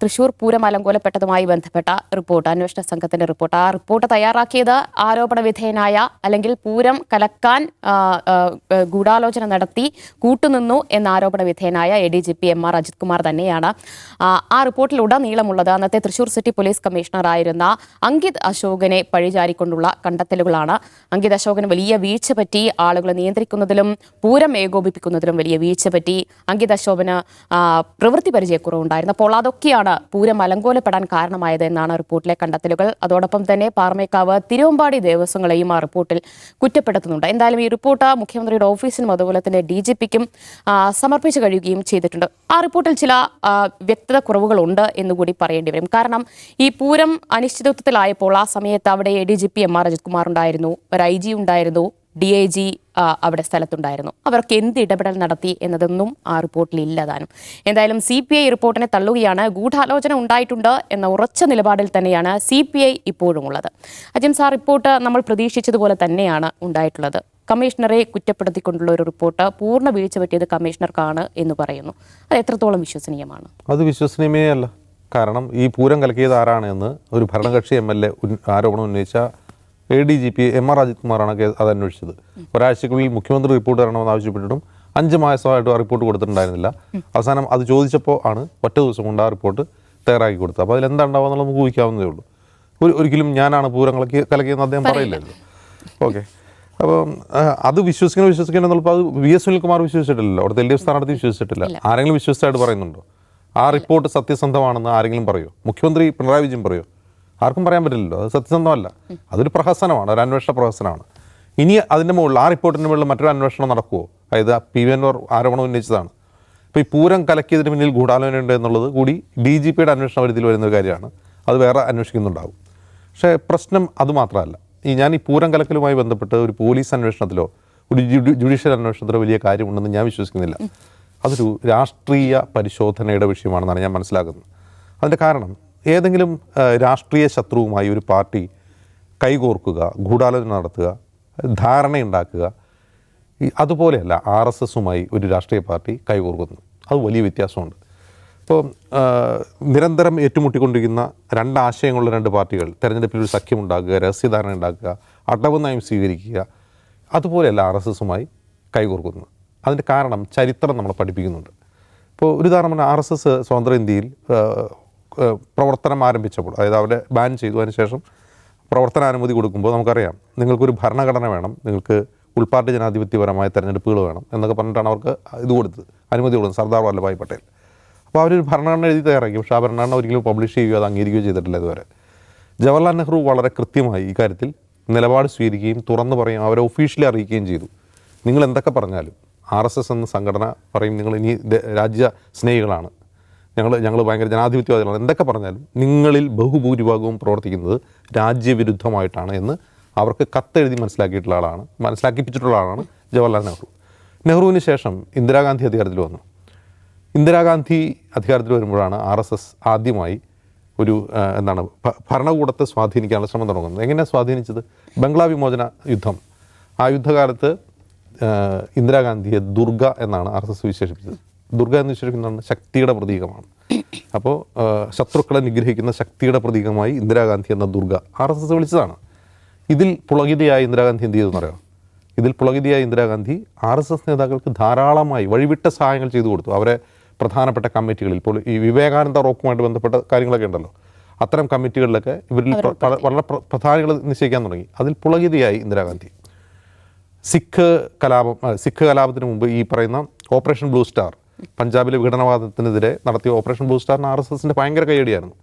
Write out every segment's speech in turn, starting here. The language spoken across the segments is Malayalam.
തൃശൂർ പൂരം അലങ്കോലപ്പെട്ടതുമായി ബന്ധപ്പെട്ട റിപ്പോർട്ട്. അന്വേഷണ സംഘത്തിന്റെ റിപ്പോർട്ട്. ആ റിപ്പോർട്ട് തയ്യാറാക്കിയത് ആരോപണ വിധേയനായ അല്ലെങ്കിൽ പൂരം കലക്കാൻ ഗൂഢാലോചന നടത്തി കൂട്ടുനിന്നു എന്ന ആരോപണ വിധേയനായ A D G P M R Ajith Kumar തന്നെയാണ് ആ, റിപ്പോർട്ടിലുടനീളമുള്ളത് അന്നത്തെ തൃശൂർ സിറ്റി പോലീസ് കമ്മീഷണറായിരുന്ന അങ്കിത് അശോകനെ പഴിചാരിക്കൊണ്ടുള്ള കണ്ടെത്തലുകളാണ്. അങ്കിത് അശോകന് വലിയ വീഴ്ച പറ്റി ആളുകളെ നിയന്ത്രിക്കുന്നതിലും പൂരം ഏകോപിപ്പിക്കുന്നതിലും വലിയ വീഴ്ച പറ്റി അങ്കിത് അശോകന് പ്രവൃത്തി പരിചയക്കുറവുണ്ടായിരുന്നു. അപ്പോൾ അതൊക്കെയാണ് പൂരം അലങ്കോലപ്പെടാൻ കാരണമായത് എന്നാണ് റിപ്പോർട്ടിലെ കണ്ടെത്തലുകൾ. അതോടൊപ്പം തന്നെ പാർമേക്കാവ് തിരുവമ്പാടി ദേവസ്വങ്ങളെയും ആ റിപ്പോർട്ടിൽ കുറ്റപ്പെടുത്തുന്നുണ്ട്. എന്തായാലും ഈ റിപ്പോർട്ട് മുഖ്യമന്ത്രിയുടെ ഓഫീസിനും അതുപോലെ തന്നെ ഡി ജി പിക്കും സമർപ്പിച്ചു കഴിയുകയും ചെയ്തിട്ടുണ്ട്. ആ റിപ്പോർട്ടിൽ ചില വ്യക്തത കുറവുകളുണ്ട് എന്നുകൂടി പറയേണ്ടി വരും. കാരണം ഈ പൂരം അനിശ്ചിതത്വത്തിലായപ്പോൾ ആ സമയത്ത് അവിടെ A D G P M R Ajith Kumar ഉണ്ടായിരുന്നു ഒരു ഐ ജി ഉണ്ടായിരുന്നു ഡി ഐ ജി അവിടെ സ്ഥലത്തുണ്ടായിരുന്നു. അവർക്ക് എന്ത് ഇടപെടൽ നടത്തി എന്നതൊന്നും ആ റിപ്പോർട്ടിൽ ഇല്ലതാനും എന്തായാലും സി പി ഐ റിപ്പോർട്ടിനെ തള്ളുകയാണ്. ഗൂഢാലോചന ഉണ്ടായിട്ടുണ്ട് എന്ന ഉറച്ച നിലപാടിൽ തന്നെയാണ് സി പി ഐ ഇപ്പോഴും ഉള്ളത് അജിം സാർ റിപ്പോർട്ട് നമ്മൾ പ്രതീക്ഷിച്ചതുപോലെ തന്നെയാണ് ഉണ്ടായിട്ടുള്ളത്. കമ്മീഷണറെ കുറ്റപ്പെടുത്തിക്കൊണ്ടുള്ള ഒരു റിപ്പോർട്ട് പൂർണ വീഴ്ച പറ്റിയത് കമ്മീഷണർക്കാണ് എന്ന് പറയുന്നു. അത് എത്രത്തോളം വിശ്വസനീയമാണ്? അത് വിശ്വസനീയമേ അല്ല. കാരണം ഈ പൂരം കലക്കിയത് ആരാണ് എന്ന് ഒരു ഭരണകക്ഷി എം എൽ എ ആരോപണം ഉന്നയിച്ച A D G P M R Ajith കുമാറാണ് കേസ് അത് അന്വേഷിച്ചത്. ഒരാഴ്ചക്കുള്ളിൽ മുഖ്യമന്ത്രി റിപ്പോർട്ട് തരണമെന്ന് ആവശ്യപ്പെട്ടിട്ടും അഞ്ച് മാസമായിട്ടും ആ റിപ്പോർട്ട് കൊടുത്തിട്ടുണ്ടായിരുന്നില്ല. അവസാനം അത് ചോദിച്ചപ്പോൾ ആണ് ഒറ്റ ദിവസം കൊണ്ട് ആ റിപ്പോർട്ട് തയ്യാറാക്കി കൊടുത്തത്. അപ്പോൾ അതിലെന്താ ഉണ്ടാവുക എന്നുള്ളത് നമുക്ക് ഊഹിക്കാവുന്നതേ ഉള്ളൂ. ഒരു ഒരിക്കലും ഞാനാണ് പൂരം കലക്കി കലക്കിയെന്ന് അദ്ദേഹം പറയില്ലല്ലോ ഓക്കെ. അപ്പം അത് വിശ്വസിക്കണം വിശ്വസിക്കണം എന്നുള്ളപ്പോൾ അത് വി എസ് സുനിൽകുമാർ വിശ്വസിച്ചിട്ടില്ലല്ലോ. അവിടുത്തെ എൽ ഡി എഫ് സ്ഥാനാർത്ഥി വിശ്വസിച്ചിട്ടില്ല. ആരെങ്കിലും വിശ്വസിച്ചായിട്ട് പറയുന്നുണ്ടോ? ആ റിപ്പോർട്ട് സത്യസന്ധമാണെന്ന് ആരെങ്കിലും പറയോ? മുഖ്യമന്ത്രി പിണറായി വിജയൻ പറയോ? ആർക്കും പറയാൻ പറ്റില്ലല്ലോ. അത് സത്യസന്ധമല്ല. അതൊരു പ്രഹസനമാണ് ഒരു അന്വേഷണ പ്രഹസനമാണ്. ഇനി അതിന്റെ മുകളിൽ ആ റിപ്പോർട്ടിന്റെ മുകളിൽ മറ്റൊരു അന്വേഷണം നടക്കുമോ അതായത് പി വി എൻ ആരോപണം ഉന്നയിച്ചതാണ്. അപ്പോൾ ഈ പൂരം കലക്കിയതിന് പിന്നിൽ ഗൂഢാലോചന ഉണ്ട് എന്നുള്ളത് കൂടി ഡി ജി പിയുടെ അന്വേഷണ പരിധിയിൽ വരുന്ന ഒരു കാര്യമാണ്. അത് വേറെ അന്വേഷിക്കുന്നുണ്ടാവും. പക്ഷേ പ്രശ്നം അതുമാത്രമല്ല ഈ ഞാൻ ഈ പൂരം കലക്കലുമായി ബന്ധപ്പെട്ട് ഒരു പോലീസ് അന്വേഷണത്തിലോ ഒരു ജുഡി- ജുഡീഷ്യൽ അന്വേഷണത്തിലോ വലിയ കാര്യമുണ്ടെന്ന് ഞാൻ വിശ്വസിക്കുന്നില്ല. അതൊരു രാഷ്ട്രീയ പരിശോധനയുടെ വിഷയമാണെന്നാണ് ഞാൻ മനസ്സിലാക്കുന്നത്. അതിന്റെ കാരണം ഏതെങ്കിലും രാഷ്ട്രീയ ശത്രുവുമായി ഒരു പാർട്ടി കൈകോർക്കുക ഗൂഢാലോചന നടത്തുക ധാരണയുണ്ടാക്കുക അതുപോലെയല്ല ആർ എസ് എസുമായി ഒരു രാഷ്ട്രീയ പാർട്ടി കൈകോർക്കുന്നു. അത് വലിയ വ്യത്യാസമുണ്ട്. ഇപ്പോൾ നിരന്തരം ഏറ്റുമുട്ടിക്കൊണ്ടിരിക്കുന്ന രണ്ട് ആശയങ്ങളുള്ള രണ്ട് പാർട്ടികൾ തെരഞ്ഞെടുപ്പിൽ ഒരു സഖ്യമുണ്ടാക്കുക രഹസ്യധാരണ ഉണ്ടാക്കുക അടവ് നയം സ്വീകരിക്കുക അതുപോലെയല്ല ആർ എസ് എസുമായി കൈകോർക്കുന്നത് അതിന്റെ കാരണം ചരിത്രം നമ്മളെ പഠിപ്പിക്കുന്നുണ്ട്. ഇപ്പോൾ ഒരു ഉദാഹരണം ആർ എസ് എസ് സ്വതന്ത്ര ഇന്ത്യയിൽ പ്രവർത്തനം ആരംഭിച്ചപ്പോൾ അതായത് അവരെ ബാൻ ചെയ്തു. അതിനുശേഷം പ്രവർത്തനാനുമതി കൊടുക്കുമ്പോൾ നമുക്കറിയാം നിങ്ങൾക്കൊരു ഭരണഘടന വേണം നിങ്ങൾക്ക് ഉൾപാർട്ടി ജനാധിപത്യപരമായ തെരഞ്ഞെടുപ്പുകൾ വേണം എന്നൊക്കെ പറഞ്ഞിട്ടാണ് അവർക്ക് ഇത് കൊടുത്തത് അനുമതി കൊടുത്തത് സർദാർ വല്ലഭായ് പട്ടേൽ. അപ്പോൾ അവരൊരു ഭരണഘടന എഴുതി തയ്യാറാക്കി പക്ഷേ ആ ഭരണഘടന ഒരിക്കലും പബ്ലിഷ് ചെയ്യുകയോ അത് അംഗീകരിക്കുകയോ ചെയ്തിട്ടില്ല ഇതുവരെ. ജവഹർലാൽ നെഹ്റു വളരെ കൃത്യമായി ഈ കാര്യത്തിൽ നിലപാട് സ്വീകരിക്കുകയും തുറന്നു പറയുകയും അവരെ ഒഫീഷ്യലി അറിയിക്കുകയും ചെയ്തു. നിങ്ങൾ എന്തൊക്കെ പറഞ്ഞാലും ആർ എസ് എസ് എന്ന സംഘടന പറയും നിങ്ങൾ ഇനി രാജ്യ സ്നേഹികളാണ്. ഞങ്ങൾ ഞങ്ങൾ ഭയങ്കര ജനാധിപത്യവാദികളാണ്. എന്തൊക്കെ പറഞ്ഞാലും നിങ്ങളിൽ ബഹുഭൂരിഭാഗവും പ്രവർത്തിക്കുന്നത് രാജ്യവിരുദ്ധമായിട്ടാണ് എന്ന് അവർക്ക് കത്തെഴുതി മനസ്സിലാക്കിയിട്ടുള്ള ആളാണ്. മനസ്സിലാക്കിപ്പിച്ചിട്ടുള്ള ആളാണ് ജവഹർലാൽ നെഹ്റു. നെഹ്റുവിന് ശേഷം ഇന്ദിരാഗാന്ധി അധികാരത്തിൽ വന്നു. ഇന്ദിരാഗാന്ധി അധികാരത്തിൽ വരുമ്പോഴാണ് ആർ എസ് എസ് ആദ്യമായി ഒരു എന്താണ് ഭരണകൂടത്തെ സ്വാധീനിക്കാനുള്ള ശ്രമം തുടങ്ങുന്നത്. എങ്ങനെയാണ് സ്വാധീനിച്ചത്? ബംഗ്ലാ വിമോചന യുദ്ധം. ആ യുദ്ധകാലത്ത് ഇന്ദിരാഗാന്ധിയെ ദുർഗ എന്നാണ് ആർ എസ് എസ് വിശേഷിപ്പിച്ചത്. ദുർഗ എന്ന് വെച്ചിരിക്കുന്നതാണ് ശക്തിയുടെ പ്രതീകമാണ്. അപ്പോൾ ശത്രുക്കളെ നിഗ്രഹിക്കുന്ന ശക്തിയുടെ പ്രതീകമായി ഇന്ദിരാഗാന്ധി എന്ന ദുർഗ ആർ എസ് എസ് വിളിച്ചതാണ്. ഇതിൽ പുളകിതയായ ഇന്ദിരാഗാന്ധി എന്ത് ചെയ്തെന്ന് അറിയാം ഇതിൽ പുളകിതയായ ഇന്ദിരാഗാന്ധി ആർ എസ് എസ് നേതാക്കൾക്ക് ധാരാളമായി വഴിവിട്ട സഹായങ്ങൾ ചെയ്തു കൊടുത്തു. അവരെ പ്രധാനപ്പെട്ട കമ്മിറ്റികളിൽ. ഇപ്പോൾ ഈ വിവേകാനന്ദ റോക്കുമായിട്ട് ബന്ധപ്പെട്ട കാര്യങ്ങളൊക്കെ ഉണ്ടല്ലോ. അത്തരം കമ്മിറ്റികളിലൊക്കെ ഇവരിൽ വളരെ പ്രധാനികൾ നിശ്ചയിക്കാൻ തുടങ്ങി. അതിൽ പുളകിതയായി ഇന്ദിരാഗാന്ധി. സിഖ് കലാപം സിഖ് കലാപത്തിന് മുമ്പ് ഈ പറയുന്ന ഓപ്പറേഷൻ ബ്ലൂ സ്റ്റാർ പഞ്ചാബിലെ വിഘടനവാദത്തിനെതിരെ നടത്തിയ ഓപ്പറേഷൻ ബ്ലൂ സ്റ്റാറിന് ആർ എസ് എസിന്റെ ഭയങ്കര കൈയടിയായിരുന്നു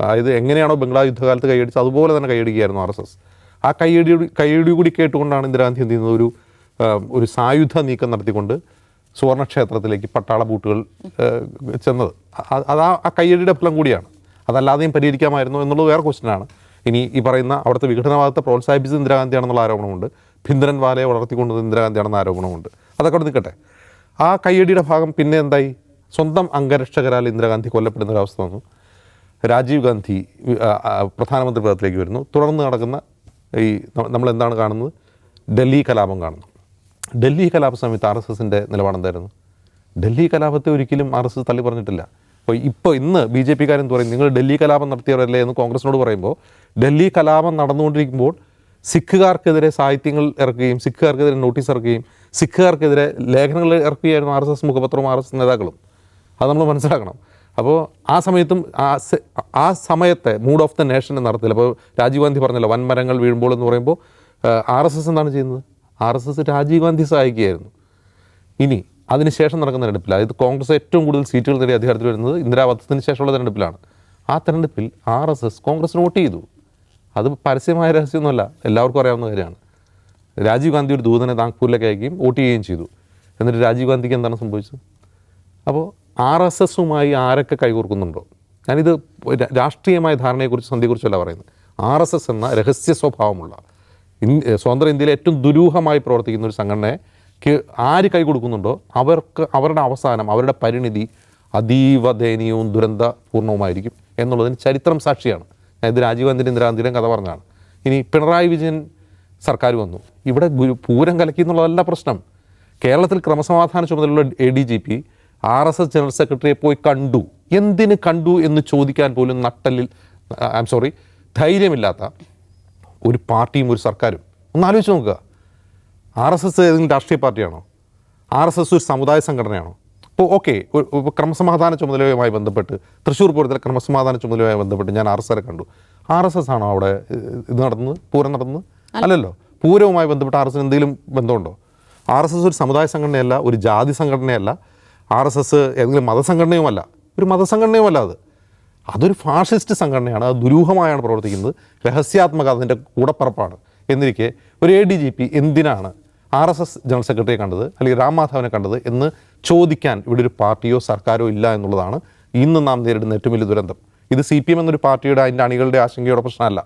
അതായത് എങ്ങനെയാണോ ബംഗ്ലാ യുദ്ധകാലത്ത് കൈയടിച്ചത് അതുപോലെ തന്നെ കൈയടിക്കുകയായിരുന്നു ആർ എസ് എസ് ആ കൈയടി കൈയടി കൂടി കേട്ടുകൊണ്ടാണ് ഇന്ദിരാഗാന്ധി എന്ത് ചെയ്യുന്നത്? ഒരു ഒരു സായുധ നീക്കം നടത്തിക്കൊണ്ട് സുവർണക്ഷേത്രത്തിലേക്ക് പട്ടാള ബൂട്ടുകൾ ചെന്നത്. അത് ആ- കയ്യടിയുടെ ഫലം കൂടിയാണ്. അതല്ലാതെയും പരിഹരിക്കാമായിരുന്നു എന്നുള്ളത് വേറെ ക്വസ്റ്റ്യനാണ് ഇനി ഈ പറയുന്ന അവിടുത്തെ വിഘടനവാദത്തെ പ്രോത്സാഹിപ്പിച്ചത് ഇന്ദിരാഗാന്ധിയാണെന്നുള്ള ആരോപണമുണ്ട്. ഭിന്ദ്രൻ വാലയെ വളർത്തിക്കൊണ്ടത് ഇന്ദിരാഗാന്ധിയാണെന്ന ആരോപണമുണ്ട്. അതൊക്കെ അവിടെ നിൽക്കട്ടെ. ആ കയ്യടിയുടെ ഭാഗം പിന്നെ എന്തായി? സ്വന്തം അംഗരക്ഷകരാൽ ഇന്ദിരാഗാന്ധി കൊല്ലപ്പെടുന്ന ഒരവസ്ഥ വന്നു. രാജീവ് ഗാന്ധി പ്രധാനമന്ത്രി പദത്തിലേക്ക് വരുന്നു. തുടർന്ന് നടക്കുന്ന ഈ നമ്മൾ എന്താണ് കാണുന്നത്? ഡൽഹി കലാപം കാണുന്നു. ഡൽഹി കലാപ സമയത്ത് ആർ എസ് എസിന്റെ നിലപാടെന്തായിരുന്നു ഡൽഹി കലാപത്തെ ഒരിക്കലും ആർ എസ് എസ് തള്ളി പറഞ്ഞിട്ടില്ല. അപ്പോൾ ഇപ്പോൾ ഇന്ന് ബി ജെ പിക്കാരെന്ന് പറയും? നിങ്ങൾ ഡൽഹി കലാപം നടത്തിയവരല്ലേ എന്ന് കോൺഗ്രസിനോട് പറയുമ്പോൾ ഡൽഹി കലാപം നടന്നുകൊണ്ടിരിക്കുമ്പോൾ സിഖുകാർക്കെതിരെ സാഹിത്യങ്ങൾ ഇറക്കുകയും സിഖുകാർക്കെതിരെ നോട്ടീസ് ഇറക്കുകയും സിഖുകാർക്കെതിരെ ലേഖനങ്ങൾ ഇറക്കുകയായിരുന്നു ആർ എസ് എസ് മുഖപത്രവും ആർ എസ് എസ് നേതാക്കളും. അത് നമ്മൾ മനസ്സിലാക്കണം. അപ്പോൾ ആ സമയത്തും ആ സമയത്തെ മൂഡ് ഓഫ് ദ നേഷൻ എന്ന അർത്ഥത്തിൽ അപ്പോൾ രാജീവ് ഗാന്ധി പറഞ്ഞല്ലോ വൻമരങ്ങൾ വീഴുമ്പോൾ എന്ന് പറയുമ്പോൾ ആർ എസ് എസ് എന്താണ് ചെയ്യുന്നത്? R S S Rajiv Gandhi സഹായിക്കുകയായിരുന്നു. ഇനി അതിനുശേഷം നടക്കുന്ന തെരഞ്ഞെടുപ്പിൽ അതായത് കോൺഗ്രസ് ഏറ്റവും കൂടുതൽ സീറ്റുകൾ നേടി അധികാരത്തിൽ വരുന്നത് ഇന്ദിരാവധത്തിന് ശേഷമുള്ള തെരഞ്ഞെടുപ്പിലാണ്. ആ തെരഞ്ഞെടുപ്പിൽ R S S Congress vote ചെയ്തു. അത് പരസ്യമായ രഹസ്യമൊന്നുമല്ല. എല്ലാവർക്കും അറിയാവുന്ന കാര്യമാണ്. രാജീവ് ഗാന്ധി ഒരു ദൂതനെ നാഗ്പൂരിലേക്ക് അയക്കുകയും വോട്ട് ചെയ്യുകയും ചെയ്തു. എന്നിട്ട് രാജീവ് ഗാന്ധിക്ക് എന്താണ് സംഭവിച്ചത്? അപ്പോൾ ആർ എസ് എസുമായി ആരൊക്കെ കൈകോർക്കുന്നുണ്ടോ? ഞാനിത് രാഷ്ട്രീയമായ ധാരണയെക്കുറിച്ച് സന്ധിയെക്കുറിച്ചല്ല പറയുന്നത്. ആർ എസ് എസ് എന്ന രഹസ്യ സ്വഭാവമുള്ള സ്വതന്ത്ര ഇന്ത്യയിലെ ഏറ്റവും ദുരൂഹമായി പ്രവർത്തിക്കുന്ന ഒരു സംഘടനയ്ക്ക് ആര് കൈ കൊടുക്കുന്നുണ്ടോ അവർക്ക് അവരുടെ അവസാനം അവരുടെ പരിണിതി അതീവ ദയനീയവും ദുരന്തപൂർണവുമായിരിക്കും എന്നുള്ളതിന് ചരിത്രം സാക്ഷിയാണ് ഇത് രാജീവ് ഗാന്ധി ഇന്ദിരാഗാന്ധിയുടെയും കഥ പറഞ്ഞതാണ്. ഇനി പിണറായി വിജയൻ സർക്കാർ വന്നു. ഇവിടെ പൂരം കലക്കി എന്നുള്ളതല്ല പ്രശ്നം. കേരളത്തിൽ ക്രമസമാധാന ചുമതലയുള്ള A D G P R S S general സെക്രട്ടറിയെ പോയി കണ്ടു. എന്തിന് കണ്ടു എന്ന് ചോദിക്കാൻ പോലും നട്ടലിൽ ഐ എം സോറി ധൈര്യമില്ലാത്ത ഒരു പാർട്ടിയും ഒരു സർക്കാരും. ഒന്ന് ആലോചിച്ച് നോക്കുക. ആർ എസ് എസ് ഏതെങ്കിലും രാഷ്ട്രീയ പാർട്ടിയാണോ? ആർ എസ് എസ് ഒരു സമുദായ സംഘടനയാണോ? ഓക്കെ. ക്രമസമാധാന ചുമതലയുമായി ബന്ധപ്പെട്ട് തൃശ്ശൂർ പൂരത്തിലെ ക്രമസമാധാന ചുമതലയുമായി ബന്ധപ്പെട്ട് ഞാൻ ആർ എസ് ആരെ കണ്ടു. ആർ എസ് എസ് ആണോ അവിടെ ഇത് നടന്നത് പൂരം നടന്നത് അല്ലല്ലോ. പൂരവുമായി ബന്ധപ്പെട്ട് ആർ എസ് എസ് എന്തെങ്കിലും ബന്ധമുണ്ടോ? ആർ എസ് എസ് ഒരു സമുദായ സംഘടനയല്ല ഒരു ജാതി സംഘടനയല്ല. ആർ എസ് എസ് ഏതെങ്കിലും മതസംഘടനയുമല്ല. ഒരു മതസംഘടനയുമല്ല അത്. അതൊരു ഫാഷിസ്റ്റ് സംഘടനയാണ്. അത് ദുരൂഹമായാണ് പ്രവർത്തിക്കുന്നത്. രഹസ്യാത്മക അതിന്റെ കൂടപ്പറപ്പാണ്. എന്നിരിക്കെ ഒരു എ ഡി ജി പി എന്തിനാണ് ആർ എസ് എസ് ജനറൽ സെക്രട്ടറിയെ കണ്ടത് അല്ലെങ്കിൽ രാം മാധവനെ കണ്ടത് എന്ന് ചോദിക്കാൻ ഇവിടെ ഒരു പാർട്ടിയോ സർക്കാരോ ഇല്ല എന്നുള്ളതാണ് ഇന്ന് നാം നേരിടുന്ന ഏറ്റവും വലിയ ദുരന്തം. ഇത് സി പി എം എന്നൊരു പാർട്ടിയുടെ അതിന്റെ അണികളുടെ ആശങ്കയുടെ പ്രശ്നമല്ല.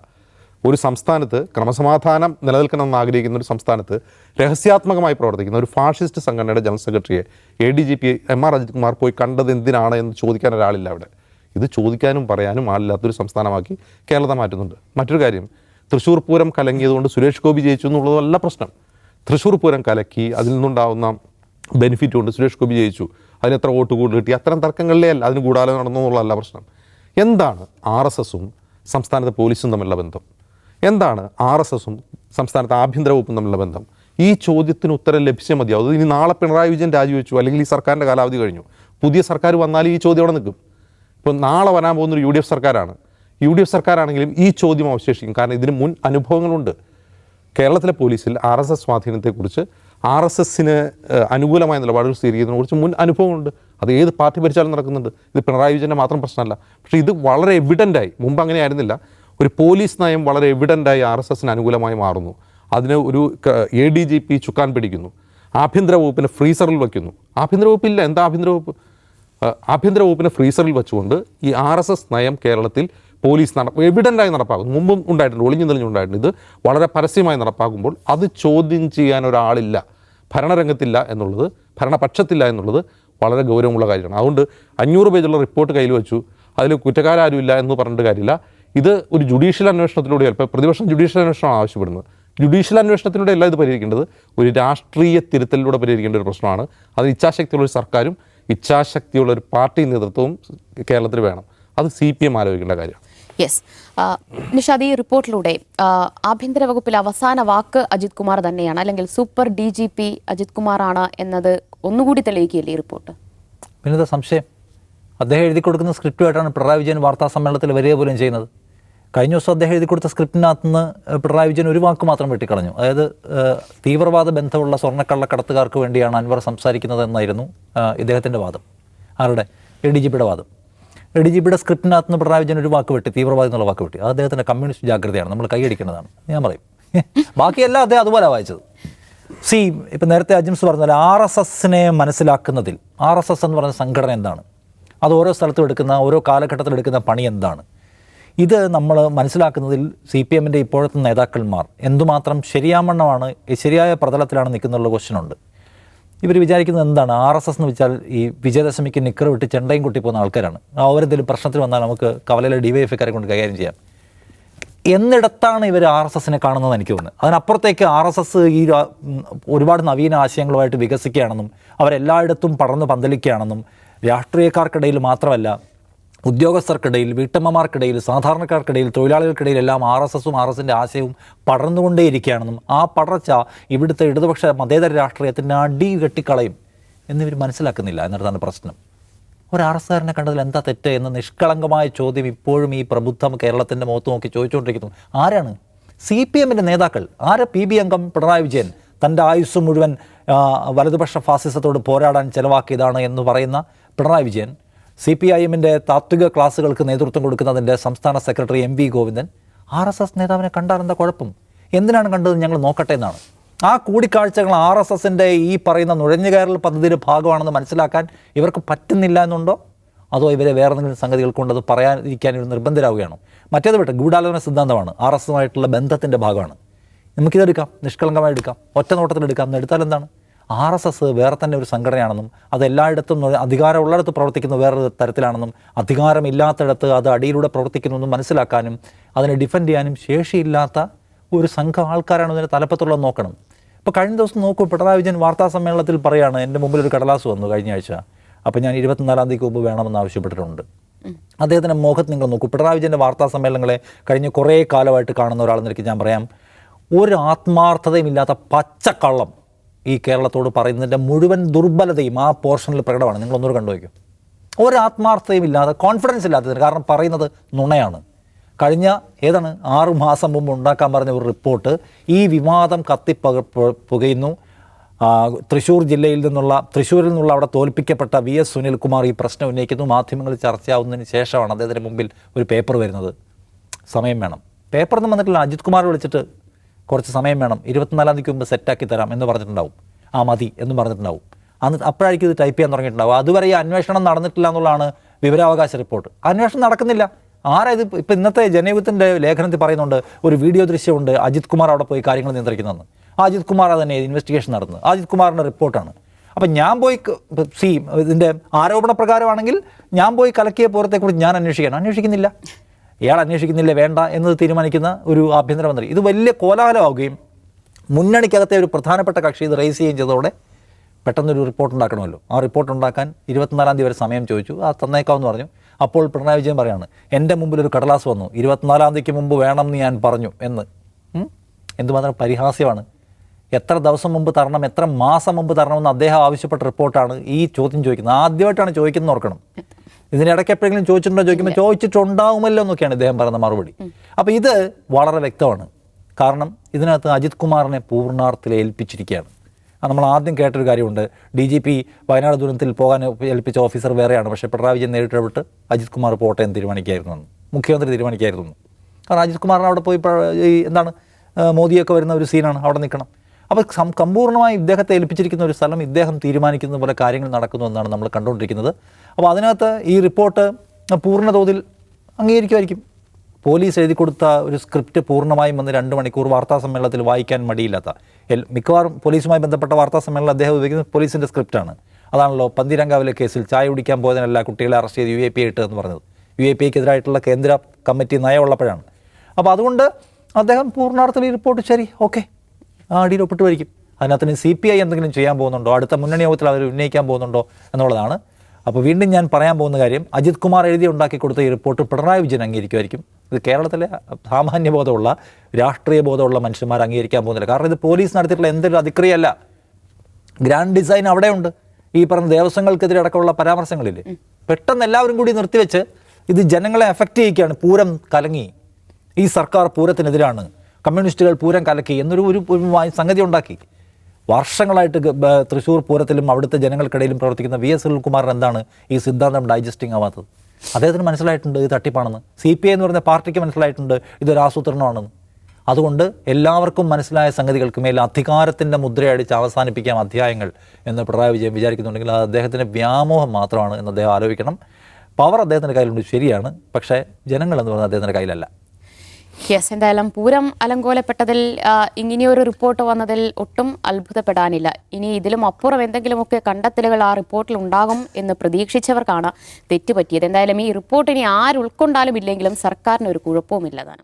ഒരു സംസ്ഥാനത്ത് ക്രമസമാധാനം നിലനിൽക്കണമെന്ന് ആഗ്രഹിക്കുന്ന ഒരു സംസ്ഥാനത്ത് രഹസ്യാത്മകമായി പ്രവർത്തിക്കുന്ന ഒരു ഫാഷിസ്റ്റ് സംഘടനയുടെ ജനറൽ സെക്രട്ടറിയെ A D G P M R Ajith Kumar പോയി കണ്ടത് എന്തിനാണ് എന്ന് ചോദിക്കാൻ ഒരാളില്ല അവിടെ. ഇത് ചോദിക്കാനും പറയാനും ആളില്ലാത്തൊരു സംസ്ഥാനമാക്കി കേരളത്തെ മാറ്റുന്നുണ്ട്. മറ്റൊരു കാര്യം തൃശ്ശൂർ പൂരം കലങ്ങിയതുകൊണ്ട് സുരേഷ് ഗോപി ജയിച്ചു എന്നുള്ളതല്ല പ്രശ്നം. തൃശ്ശൂർ പൂരം കലക്കി അതിൽ നിന്നുണ്ടാവുന്ന ബെനിഫിറ്റ് കൊണ്ട് സുരേഷ് ഗോപി ജയിച്ചു. അതിന് എത്ര വോട്ട് കൂടുതൽ കിട്ടി? അത്തരം തർക്കങ്ങളിലേ അല്ല. അതിന് കൂടാതെ നടന്നു എന്നുള്ളതല്ല പ്രശ്നം. എന്താണ് ആർ എസ് എസും സംസ്ഥാനത്തെ പോലീസും തമ്മിലുള്ള ബന്ധം? എന്താണ് ആർ എസ് എസും സംസ്ഥാനത്തെ ആഭ്യന്തര വകുപ്പും തമ്മിലുള്ള ബന്ധം? ഈ ചോദ്യത്തിന് ഉത്തരം ലഭിച്ചേ മതിയാവും. അത് ഇനി നാളെ പിണറായി വിജയൻ രാജിവെച്ചു അല്ലെങ്കിൽ ഈ സർക്കാരിന്റെ കാലാവധി കഴിഞ്ഞു. പുതിയ സർക്കാർ വന്നാൽ ഈ ചോദ്യം അവിടെ നിൽക്കും. ഇപ്പോൾ നാളെ വരാൻ പോകുന്നൊരു യു ഡി എഫ് സർക്കാരാണ്. യു ഡി എഫ് സർക്കാരാണെങ്കിലും ഈ ചോദ്യം അവശേഷിക്കും. കാരണം ഇതിന് മുൻ അനുഭവങ്ങളുണ്ട്. കേരളത്തിലെ പോലീസിൽ ആർ എസ് എസ് സ്വാധീനത്തെക്കുറിച്ച് ആർ എസ് എസിന് അനുകൂലമായ നിലപാടുകൾ സ്വീകരിക്കുന്നതിനെക്കുറിച്ച് മുൻ അനുഭവമുണ്ട്. അത് ഏത് പാർട്ടി ഭരിച്ചാലും നടക്കുന്നുണ്ട്. ഇത് പിണറായി വിജയന്റെ മാത്രം പ്രശ്നമല്ല. പക്ഷേ ഇത് വളരെ എവിഡന്റായി മുമ്പ് അങ്ങനെ ആയിരുന്നില്ല. ഒരു പോലീസ് നയം വളരെ എവിഡന്റായി ആർ എസ് എസിന് അനുകൂലമായി മാറുന്നു. അതിന് ഒരു എ ഡി ജി പി ചുക്കാൻ പിടിക്കുന്നു. ആഭ്യന്തര വകുപ്പിനെ ഫ്രീസറിൽ വയ്ക്കുന്നു. ആഭ്യന്തര വകുപ്പില്ല എന്താ ആഭ്യന്തര വകുപ്പ്? ആഭ്യന്തര വകുപ്പിനെ ഫ്രീസറിൽ വെച്ചുകൊണ്ട് ഈ ആർ എസ് എസ് നയം കേരളത്തിൽ പോലീസ് നട എവിഡന്റായി നടപ്പാക്കും മുമ്പും ഉണ്ടായിട്ടുണ്ട് ഒളിഞ്ഞു തെളിഞ്ഞുണ്ടായിട്ടുണ്ട് ഇത് വളരെ പരസ്യമായി നടപ്പാക്കുമ്പോൾ അത് ചോദ്യം ചെയ്യാൻ ഒരാളില്ല. ഭരണരംഗത്തില്ല എന്നുള്ളത് ഭരണപക്ഷത്തില്ല എന്നുള്ളത് വളരെ ഗൗരവമുള്ള കാര്യമാണ്. അതുകൊണ്ട് അഞ്ഞൂറ് പേജുള്ള റിപ്പോർട്ട് കയ്യിൽ വെച്ചു. അതിൽ കുറ്റക്കാരും ഇല്ല എന്ന് പറഞ്ഞിട്ട് കാര്യമില്ല. ഇത് ഒരു ജുഡീഷ്യൽ അന്വേഷണത്തിലൂടെ ഇപ്പോൾ പ്രതിപക്ഷം ജുഡീഷ്യൽ അന്വേഷണമാണ് ആവശ്യപ്പെടുന്നത്. ജുഡീഷ്യൽ അന്വേഷണത്തിലൂടെ അല്ല ഇത് പരിഹരിക്കേണ്ടത്. ഒരു രാഷ്ട്രീയ തിരുത്തലിലൂടെ പരിഹരിക്കേണ്ട ഒരു പ്രശ്നമാണ്. അത് ഇച്ഛാശക്തിയുള്ള ഒരു സർക്കാരും ഇച്ഛാശക്തിയുള്ള ഒരു പാർട്ടി നേതൃത്വവും കേരളത്തിൽ വേണം. അത് സി പി എം ആലോചിക്കേണ്ട കാര്യമാണ്. യെസ് നിഷാദ് ഈ റിപ്പോർട്ടിലൂടെ ആ, ആഭ്യന്തര വകുപ്പിൽ അവസാന വാക്ക് അജിത് കുമാർ തന്നെയാണ് അല്ലെങ്കിൽ super D G P Ajith കുമാറാണ് എന്നത് ഒന്നുകൂടി തെളിയിക്കുകയല്ലേ ഈ റിപ്പോർട്ട്? പിന്നെ സംശയം? അദ്ദേഹം എഴുതി കൊടുക്കുന്ന സ്ക്രിപ്റ്റുമായിട്ടാണ് പിണറായി വിജയൻ വാർത്താ സമ്മേളനത്തിൽ വരിക പോലും ചെയ്യുന്നത്. കഴിഞ്ഞ ദിവസം അദ്ദേഹം എഴുതി കൊടുത്ത സ്ക്രിപ്റ്റിനകത്ത് നിന്ന് പിണറായി വിജയൻ ഒരു വാക്ക് മാത്രം വെട്ടിക്കളഞ്ഞു. അതായത് തീവ്രവാദ ബന്ധമുള്ള സ്വർണക്കള്ളക്കടത്തുകാർക്ക് വേണ്ടിയാണ് അൻവർ സംസാരിക്കുന്നത് എന്നായിരുന്നു ഇദ്ദേഹത്തിന്റെ വാദം. ആരുടെ? എ ഡി ജി പിയുടെ വാദം. ഡി ജി പിയുടെ സ്ക്രിപ്റ്റിനകത്ത് നിന്ന് പിണറായി വിജയൻ ഒരു വാക്ക് വെട്ടി തീവ്രവാദി എന്നുള്ള വാക്ക് വെട്ടി. അത് അദ്ദേഹത്തിന്റെ കമ്മ്യൂണിസ്റ്റ് ജാഗ്രതയാണ്. നമ്മൾ കൈയടിക്കേണ്ടതാണ് ഞാൻ പറയും. ബാക്കിയെല്ലാം അദ്ദേഹം അതുപോലെ വായിച്ചത്. സി ഇപ്പം നേരത്തെ അജിംസ് പറഞ്ഞാൽ ആർ എസ് എസിനെ മനസ്സിലാക്കുന്നതിൽ ആർ എസ് എസ് എന്ന് പറഞ്ഞ സംഘടന എന്താണ്? അത് ഓരോ സ്ഥലത്തും എടുക്കുന്ന ഓരോ കാലഘട്ടത്തിൽ എടുക്കുന്ന പണി എന്താണ്? ഇത് നമ്മൾ മനസ്സിലാക്കുന്നതിൽ സി പി എമ്മിന്റെ ഇപ്പോഴത്തെ നേതാക്കന്മാർ എന്തുമാത്രം ശരിയാമണ്ണമാണ് ശരിയായ പ്രതലത്തിലാണ് നിൽക്കുന്നുള്ള ക്വസ്റ്റ്യൻ ഉണ്ട്. ഇവർ വിചാരിക്കുന്നത് എന്താണ്? ആർ എസ് എസ് എന്ന് വെച്ചാൽ ഈ വിജയദശമിക്ക് നിക്കർ വിട്ട് ചെണ്ടയും കൊട്ടി പോകുന്ന ആൾക്കാരാണ്. അവരെന്തെങ്കിലും പ്രശ്നത്തിൽ വന്നാൽ നമുക്ക് കവലയിലെ ഡി വൈ എഫ് ഐക്കാരെ കൊണ്ട് കൈകാര്യം ചെയ്യാം. എന്നിടത്താണ് ഇവർ ആർ എസ് എസിനെ കാണുന്നത് എനിക്ക് തോന്നുന്നത്. അതിനപ്പുറത്തേക്ക് ആർ എസ് എസ് ഈ ഒരുപാട് നവീന ആശയങ്ങളുമായിട്ട് വികസിക്കുകയാണെന്നും അവരെല്ലായിടത്തും പടർന്ന് പന്തലിക്കുകയാണെന്നും രാഷ്ട്രീയക്കാർക്കിടയിൽ മാത്രമല്ല ഉദ്യോഗസ്ഥർക്കിടയിൽ വീട്ടമ്മമാർക്കിടയിൽ സാധാരണക്കാർക്കിടയിൽ തൊഴിലാളികൾക്കിടയിൽ എല്ലാം ആർ എസ് എസും ആർ എസിന്റെ ആശയവും പടർന്നുകൊണ്ടേയിരിക്കുകയാണെന്നും ആ പടർച്ച ഇവിടുത്തെ ഇടതുപക്ഷ മതേതര രാഷ്ട്രീയത്തിന്റെ അടി കെട്ടിക്കളയും എന്നിവർ മനസ്സിലാക്കുന്നില്ല എന്നതാണ് പ്രശ്നം. ഒരു ആർ എസ് കാരനെ കണ്ടതിൽ എന്താ തെറ്റ് എന്ന നിഷ്കളങ്കമായ ചോദ്യം ഇപ്പോഴും ഈ പ്രബുദ്ധം കേരളത്തിന്റെ മുഖത്ത് നോക്കി ചോദിച്ചുകൊണ്ടിരിക്കുന്നു. ആരാണ്? സി പി എമ്മിന്റെ നേതാക്കൾ. ആര് പി ബി അംഗം പിണറായി വിജയൻ? തന്റെ ആയുസ് മുഴുവൻ വലതുപക്ഷ ഫാസിസത്തോട് പോരാടാൻ ചെലവാക്കിയതാണ് എന്ന് പറയുന്ന Pinarayi Vijayan. C P I എമ്മിന്റെ താത്വിക ക്ലാസ്സുകൾക്ക് നേതൃത്വം കൊടുക്കുന്നതിന്റെ സംസ്ഥാന secretary M V Govindan R S S നേതാവിനെ കണ്ടാൽ എന്താ കുഴപ്പം? എന്തിനാണ് കണ്ടത് ഞങ്ങൾ നോക്കട്ടെ എന്നാണ്. ആ കൂടിക്കാഴ്ചകൾ ആർ എസ് എസിന്റെ ഈ പറയുന്ന നുഴഞ്ഞുകയറൽ പദ്ധതിയുടെ ഭാഗമാണെന്ന് മനസ്സിലാക്കാൻ ഇവർക്ക് പറ്റുന്നില്ല എന്നുണ്ടോ? അതോ ഇവരെ വേറെ എന്തെങ്കിലും സംഗതികൾ കൊണ്ടത് പറയാതിരിക്കാൻ ഇവർ നിർബന്ധരാകുകയാണോ മറ്റേത് വിട്ട് ഗൂഢാലോചന സിദ്ധാന്തമാണ്. ആർ എസ് എസുമായിട്ടുള്ള ബന്ധത്തിന്റെ ഭാഗമാണ്. നമുക്കിതെടുക്കാം നിഷ്കളങ്കമായി എടുക്കാം ഒറ്റ നോട്ടത്തിൽ എടുക്കാം എന്ന് എടുത്താൽ എന്താണ്? ആർ എസ് എസ് വേറെ തന്നെ ഒരു സംഘടനയാണെന്നും അത് എല്ലായിടത്തും അധികാരമുള്ളിടത്ത് പ്രവർത്തിക്കുന്ന വേറൊരു തരത്തിലാണെന്നും അധികാരമില്ലാത്തിടത്ത് അത് അടിയിലൂടെ പ്രവർത്തിക്കുന്നു മനസ്സിലാക്കാനും അതിനെ ഡിഫെൻഡ് ചെയ്യാനും ശേഷിയില്ലാത്ത ഒരു സംഘം ആൾക്കാരാണ് ഇതിന്റെ തലപ്പത്തുള്ളത് നോക്കണം. ഇപ്പോൾ കഴിഞ്ഞ ദിവസം നോക്കൂ പിണറായി വിജയൻ വാർത്താ സമ്മേളനത്തിൽ പറയാണ് എന്റെ മുമ്പിൽ ഒരു കടലാസ് വന്നു കഴിഞ്ഞ ആഴ്ച. അപ്പോൾ ഞാൻ ഇരുപത്തിനാലാം തീയതിക്ക് മുമ്പ് വേണമെന്ന് ആവശ്യപ്പെട്ടിട്ടുണ്ട്. അദ്ദേഹത്തിന്റെ മുഖത്ത് നിങ്ങൾ നോക്കൂ പിണറായി വിജയന്റെ വാർത്താ സമ്മേളനങ്ങളെ കഴിഞ്ഞ കുറേ കാലമായിട്ട് കാണുന്ന ഒരാളെന്ന നിലയ്ക്ക് ഞാൻ പറയാം. ഒരു ആത്മാർത്ഥതയും ഇല്ലാത്ത പച്ചക്കള്ളം ഈ കേരളത്തോട് പറയുന്നതിന്റെ മുഴുവൻ ദുർബലതയും ആ പോർഷനിൽ പ്രകടമാണ്. നിങ്ങൾ കണ്ടു കണ്ടുവയ്ക്കും ഒരു ആത്മാർത്ഥതയും ഇല്ലാതെ കോൺഫിഡൻസ് ഇല്ലാത്തതിന് കാരണം പറയുന്നത് നുണയാണ്. കഴിഞ്ഞ ഏതാണ് ആറു മാസം മുമ്പ് ഉണ്ടാക്കാൻ പറഞ്ഞ ഒരു റിപ്പോർട്ട് ഈ വിവാദം കത്തിപ്പക പുകയുന്നു. തൃശ്ശൂർ ജില്ലയിൽ നിന്നുള്ള തൃശ്ശൂരിൽ നിന്നുള്ള അവിടെ തോൽപ്പിക്കപ്പെട്ട വി എസ് സുനിൽകുമാർ ഈ പ്രശ്നം ഉന്നയിക്കുന്നു. മാധ്യമങ്ങളിൽ ചർച്ചയാവുന്നതിന് ശേഷമാണ് അദ്ദേഹത്തിന് മുമ്പിൽ ഒരു പേപ്പർ വരുന്നത്. സമയം വേണം. പേപ്പറൊന്നും വന്നിട്ടില്ല. അജിത് കുമാർ വിളിച്ചിട്ട് കുറച്ച് സമയം വേണം. ഇരുപത്തിനാലാം തീയതിക്ക് മുമ്പ് സെറ്റാക്കി തരാം എന്ന് പറഞ്ഞിട്ടുണ്ടാവും. ആ മതി എന്ന് പറഞ്ഞിട്ടുണ്ടാവും. അന്ന് അപ്പോഴായിരിക്കും ഇത് ടൈപ്പ് ചെയ്യാൻ തുടങ്ങിയിട്ടുണ്ടാവും. അതുവരെ ഈ അന്വേഷണം നടന്നിട്ടില്ല എന്നുള്ളതാണ് വിവരാവകാശ റിപ്പോർട്ട്. അന്വേഷണം നടക്കുന്നില്ല. ആരാ ഇത്? ഇപ്പം ഇന്നത്തെ ജനയുഗത്തിന്റെ ലേഖനത്തിൽ പറയുന്നുണ്ട് ഒരു വീഡിയോ ദൃശ്യമുണ്ട് അജിത് കുമാർ അവിടെ പോയി കാര്യങ്ങൾ നിയന്ത്രിക്കുന്നതെന്ന് ആ അജിത് കുമാർ തന്നെ ഇൻവെസ്റ്റിഗേഷൻ നടന്നത് അജിത് കുമാറിന്റെ റിപ്പോർട്ടാണ്. അപ്പം ഞാൻ പോയി സി ഇതിന്റെ ആരോപണ പ്രകാരമാണെങ്കിൽ ഞാൻ പോയി കലക്കിയ പൂരത്തെക്കുറിച്ച് ഞാൻ അന്വേഷിക്കണം അന്വേഷിക്കുന്നില്ല. ഇയാൾ അന്വേഷിക്കുന്നില്ല വേണ്ട എന്നത് തീരുമാനിക്കുന്ന ഒരു ആഭ്യന്തരമന്ത്രി. ഇത് വലിയ കോലാഹലമാവുകയും മുന്നണിക്കകത്തെ ഒരു പ്രധാനപ്പെട്ട കക്ഷി ഇത് റേസ് ചെയ്യുകയും ചെയ്തതോടെ പെട്ടെന്നൊരു റിപ്പോർട്ട് ഉണ്ടാക്കണമല്ലോ. ആ റിപ്പോർട്ട് ഉണ്ടാക്കാൻ ഇരുപത്തിനാലാം തീയതി വരെ സമയം ചോദിച്ചു. ആ തന്നേക്കാമെന്ന് പറഞ്ഞു. അപ്പോൾ പിണറായി വിജയൻ പറയാണ് എന്റെ മുമ്പിൽ ഒരു കടലാസ് വന്നു. ഇരുപത്തിനാലാം തീയതിക്ക് മുമ്പ് വേണം എന്ന് ഞാൻ പറഞ്ഞു എന്ന്? എന്തുമാത്രം പരിഹാസ്യമാണ്. എത്ര ദിവസം മുമ്പ് തരണം എത്ര മാസം മുമ്പ് തരണമെന്ന് അദ്ദേഹം ആവശ്യപ്പെട്ട റിപ്പോർട്ടാണ് ഈ ചോദ്യം ചോദിക്കുന്നത്. ആദ്യമായിട്ടാണ് ചോദിക്കുന്നത് ഓർക്കണം. ഇതിനിടയ്ക്ക് എപ്പോഴെങ്കിലും ചോദിച്ചിട്ടുണ്ടോ ചോദിക്കുമ്പോൾ ചോദിച്ചിട്ടുണ്ടാവുമല്ലോ എന്നൊക്കെയാണ് ഇദ്ദേഹം പറയുന്ന മറുപടി. അപ്പോൾ ഇത് വളരെ വ്യക്തമാണ്. കാരണം ഇതിനകത്ത് അജിത് കുമാറിനെ പൂർണാർത്ഥത്തിൽ ഏൽപ്പിച്ചിരിക്കുകയാണ്. ആ നമ്മൾ ആദ്യം കേട്ടൊരു കാര്യമുണ്ട്. ഡി ജി പി വയനാട് ദുരന്തത്തിൽ പോകാൻ ഏൽപ്പിച്ച ഓഫീസർ വേറെയാണ്. പക്ഷേ പിണറായി വിജയൻ നേരിട്ടിടപെട്ട് അജിത് കുമാർ പോട്ടെ എന്ന് തീരുമാനിക്കായിരുന്നു മുഖ്യമന്ത്രി തീരുമാനിക്കായിരുന്നു കാരണം അജിത് കുമാറിന് അവിടെ പോയി ഈ എന്താണ് മോദിയൊക്കെ വരുന്ന ഒരു സീനാണ്. അവിടെ നിൽക്കണം. അപ്പോൾ സം സമ്പൂർണമായി ഇദ്ദേഹത്തെ ഏൽപ്പിച്ചിരിക്കുന്ന ഒരു സ്ഥലം ഇദ്ദേഹം തീരുമാനിക്കുന്ന പോലെ കാര്യങ്ങൾ നടക്കുന്നു എന്നാണ് നമ്മൾ കണ്ടുകൊണ്ടിരിക്കുന്നത്. അപ്പോൾ അതിനകത്ത് ഈ റിപ്പോർട്ട് പൂർണ തോതിൽ അംഗീകരിക്കുമായിരിക്കും. പോലീസ് എഴുതി കൊടുത്ത ഒരു സ്ക്രിപ്റ്റ് പൂർണമായും വന്ന് രണ്ട് മണിക്കൂർ വാർത്താ സമ്മേളനത്തിൽ വായിക്കാൻ മടിയില്ലാത്ത. എൽ- മിക്കവാറും പോലീസുമായി ബന്ധപ്പെട്ട വാർത്താ സമ്മേളനം അദ്ദേഹം ഉപയോഗിക്കുന്നത് പോലീസിന്റെ സ്ക്രിപ്റ്റാണ്. അതാണല്ലോ പന്തിരങ്കാവിലെ കേസിൽ ചായ കുടിക്കാൻ പോയതിനല്ല കുട്ടികളെ അറസ്റ്റ് ചെയ്ത് യു എ പി ഇട്ട് എന്ന് പറഞ്ഞത്. യു എ പി കേന്ദ്ര കമ്മിറ്റി നയമുള്ളപ്പോഴാണ്. അപ്പോൾ അതുകൊണ്ട് അദ്ദേഹം പൂർണാർത്ഥത്തിൽ ഈ റിപ്പോർട്ട് ശരി ഓക്കെ ആ അടിയിൽ ഒപ്പിട്ട് വരിക്കും. അതിനകത്തിന് സി പി ഐ എന്തെങ്കിലും ചെയ്യാൻ പോകുന്നുണ്ടോ? അടുത്ത മുന്നണി യോഗത്തിൽ അവർ ഉന്നയിക്കാൻ പോകുന്നുണ്ടോ എന്നുള്ളതാണ് അപ്പോൾ വീണ്ടും ഞാൻ പറയാൻ പോകുന്ന കാര്യം അജിത് കുമാർ എഴുതി ഉണ്ടാക്കി കൊടുത്ത ഈ റിപ്പോർട്ട് പിണറായി വിജയൻ അംഗീകരിക്കുമായിരിക്കും. ഇത് കേരളത്തിലെ സാമാന്യ ബോധമുള്ള രാഷ്ട്രീയ ബോധമുള്ള മനുഷ്യന്മാർ അംഗീകരിക്കാൻ പോകുന്നില്ല. കാരണം ഇത് പോലീസ് നടത്തിയിട്ടുള്ള എന്തൊരു അതിക്രിയല്ല ഗ്രാൻഡ് ഡിസൈൻ അവിടെയുണ്ട്. ഈ പറഞ്ഞ ദേവസ്വങ്ങൾക്കെതിരെ അടക്കമുള്ള പരാമർശങ്ങളില്ലേ? പെട്ടെന്ന് എല്ലാവരും കൂടി നിർത്തിവെച്ച് ഇത് ജനങ്ങളെ എഫക്റ്റ് ചെയ്യിക്കുകയാണ്. പൂരം കലങ്ങി. ഈ സർക്കാർ പൂരത്തിനെതിരാണ്. കമ്മ്യൂണിസ്റ്റുകൾ പൂരം കലക്കി എന്നൊരു ഒരു സംഗതി ഉണ്ടാക്കി. വർഷങ്ങളായിട്ട് തൃശ്ശൂർ പൂരത്തിലും അവിടുത്തെ ജനങ്ങൾക്കിടയിലും പ്രവർത്തിക്കുന്ന വി എസ് സുനിൽകുമാറിന് എന്താണ് ഈ സിദ്ധാന്തം ഡൈജസ്റ്റിംഗ് ആവാത്തത്? അദ്ദേഹത്തിന് മനസ്സിലായിട്ടുണ്ട് ഇത് തട്ടിപ്പാണെന്ന്. സി പി ഐ എന്ന് പറയുന്ന പാർട്ടിക്ക് മനസ്സിലായിട്ടുണ്ട് ഇതൊരു ആസൂത്രണമാണെന്ന്. അതുകൊണ്ട് എല്ലാവർക്കും മനസ്സിലായ സംഗതികൾക്ക് മേൽ അധികാരത്തിന്റെ മുദ്രയടിച്ച് അവസാനിപ്പിക്കാം അധ്യായങ്ങൾ എന്ന് പിണറായി വിജയൻ വിചാരിക്കുന്നുണ്ടെങ്കിൽ അത് അദ്ദേഹത്തിന്റെ വ്യാമോഹം മാത്രമാണ് എന്ന് അദ്ദേഹം ആലോചിക്കണം. പവർ അദ്ദേഹത്തിന്റെ കയ്യിലുണ്ട് ശരിയാണ്. പക്ഷേ ജനങ്ങൾ എന്ന് അദ്ദേഹത്തിന്റെ കയ്യിലല്ല. യെസ് എന്തായാലും പൂരം അലങ്കോലപ്പെട്ടതിൽ ഇങ്ങനെയൊരു റിപ്പോർട്ട് വന്നതിൽ ഒട്ടും അത്ഭുതപ്പെടാനില്ല. ഇനി ഇതിലും അപ്പുറം എന്തെങ്കിലുമൊക്കെ കണ്ടെത്തലുകൾ ആ റിപ്പോർട്ടിൽ ഉണ്ടാകും എന്ന് പ്രതീക്ഷിച്ചവർക്കാണ് തെറ്റുപറ്റിയത്. എന്തായാലും ഈ റിപ്പോർട്ട് ഇനി ആരുൾക്കൊണ്ടാലും ഇല്ലെങ്കിലും സർക്കാരിന് ഒരു കുഴപ്പവുമില്ലതാണ്